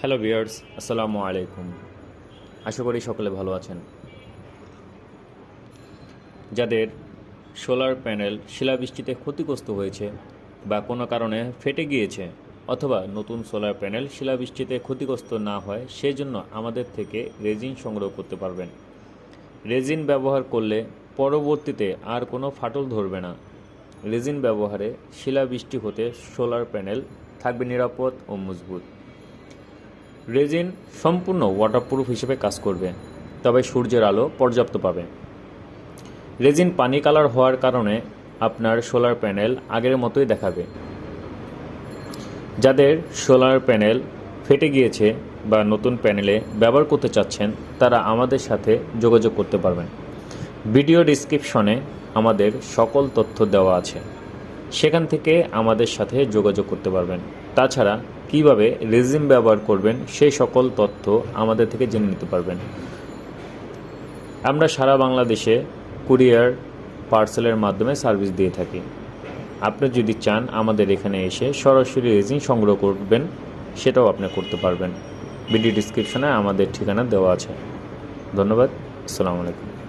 Hello বিয়ার্স আসসালামু আলাইকুম আশা করি সকলে ভালো আছেন। যাদের সোলার প্যানেল শিলাবৃষ্টিতে ক্ষতিগ্রস্ত হয়েছে বা কোনো কারণে ফেটে গিয়েছে অথবা নতুন সোলার প্যানেল শিলাবৃষ্টিতে ক্ষতিগ্রস্ত না হয়, সেজন্য আমাদের থেকে রেজিন সংগ্রহ করতে পারবেন। রেজিন ব্যবহার করলে পরবর্তীতে আর কোনো ফাটল ধরবে না। রেজিন ব্যবহারে শিলাবৃষ্টি হতে সোলার প্যানেল থাকবে নিরাপদ ও মজবুত। রেজিন সম্পূর্ণ ওয়াটারপ্রুফ হিসেবে কাজ করবে, তবে সূর্যের আলো পর্যাপ্ত পাবে। রেজিন পানি কালার হওয়ার কারণে আপনার সোলার প্যানেল আগের মতোই দেখাবে। যাদের সোলার প্যানেল ফেটে গিয়েছে বা নতুন প্যানেলে ব্যবহার করতে চাচ্ছেন, তারা আমাদের সাথে যোগাযোগ করতে পারবেন। ভিডিও ডিসক্রিপশনে আমাদের সকল তথ্য দেওয়া আছে। সেখান থেকে আমাদের সাথে যোগাযোগ করতে পারবেন। তাছাড়া কীভাবে রেজিম ব্যবহার করবেন সেই সকল তথ্য আমাদের থেকে জেনে নিতে পারবেন। আমরা সারা বাংলাদেশে কুরিয়ার পার্সেলের মাধ্যমে সার্ভিস দিয়ে থাকি। আপনি যদি চান আমাদের এখানে এসে সরাসরি রেজিন সংগ্রহ করবেন, সেটাও আপনি করতে পারবেন। ভিডিও ডিসক্রিপশনে আমাদের ঠিকানা দেওয়া আছে। ধন্যবাদ। আসসালামু আলাইকুম।